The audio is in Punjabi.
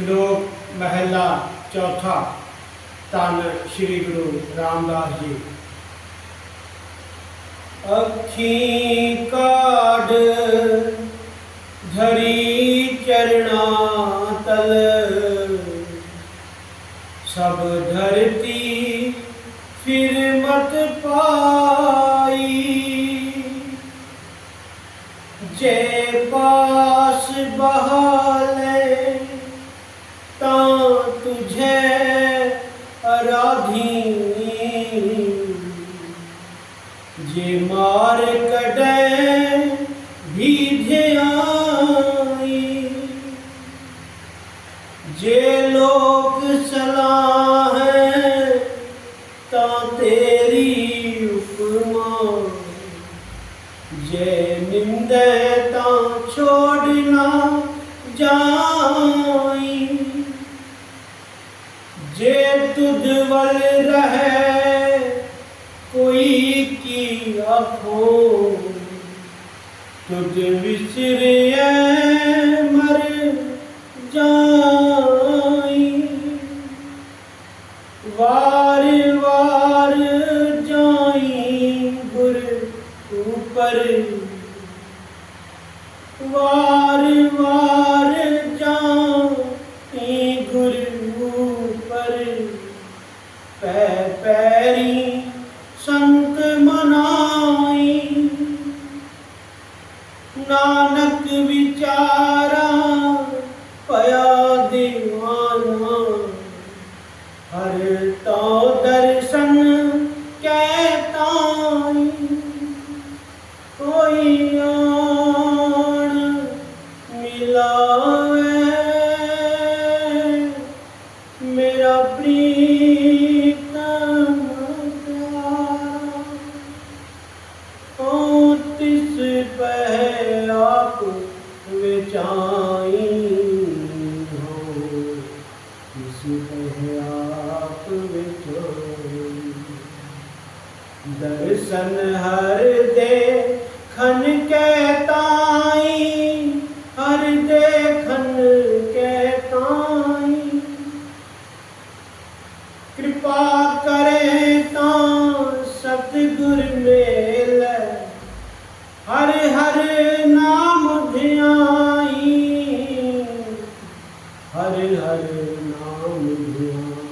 ਸ਼ਲੋਕ ਮਹਿਲਾ ਚੌਥਾ, ਤਨ ਸ੍ਰੀ ਗੁਰੂ ਰਾਮਦਾਸ ਜੀ। ਅੱਖੀ ਕਾਢ ਧਰੀ ਚਰਣਾ ਤਲ, ਸਭ ਧਰਤੀ ਫਿਰ ਮਤ ਪਾਈ। ਜੇ ਪਾਸ ਬਹਾ ਤਾਂ ਤੁਝੇ ਅਰਾਧੀ ਜੇ ਮਾਰ ਕਢੈ ਵੀ ਜੇ ਲੋਕ ਸਲਾਹ ਜੇ ਤੁਧ ਵੱਲ ਰਹੈ, ਕੋਈ ਕੀ ਆਖੋ? ਤੁਧ ਵਿਸਰਿਐ ਮਰ ਜਾਈ। ਵਾਰ ਵਾਰ ਜਾਈ ਗੁਰ ਉਪਰ। ਵਾਰ ਵਾਰ ਜਾਈ ਗੁਰ ਉਪਰ। ਪੈ ਪੈਰੀ ਸੰਤ ਮਨਾਈ। ਨਾਨਕ ਵਿਚਾਰਾ ਭਇਆ ਦੀਵਾਨਾ। ਹਰ ਤੋ ਦਰਸ਼ਨ ਵਿਚਾਈ ਹੋ ਤਿਸ ਪਹਿ ਆਪ ਵਿਚਾਈ ਦਰਸ਼ਨ ਹਰ ਦੇ ਖਨ ਕੈ ਤਾਈ, ਹਰ ਦੇ ਖਨ ਕੈ ਤਾਈ। ਕਿਰਪਾ ਕਰੇ ਤਾਂ ਸਤਿਗੁਰ ਮੇਲ, ਹਰ ਹਰ ਨਾਮ ਧਿਆਈ हरे नाम ध्यान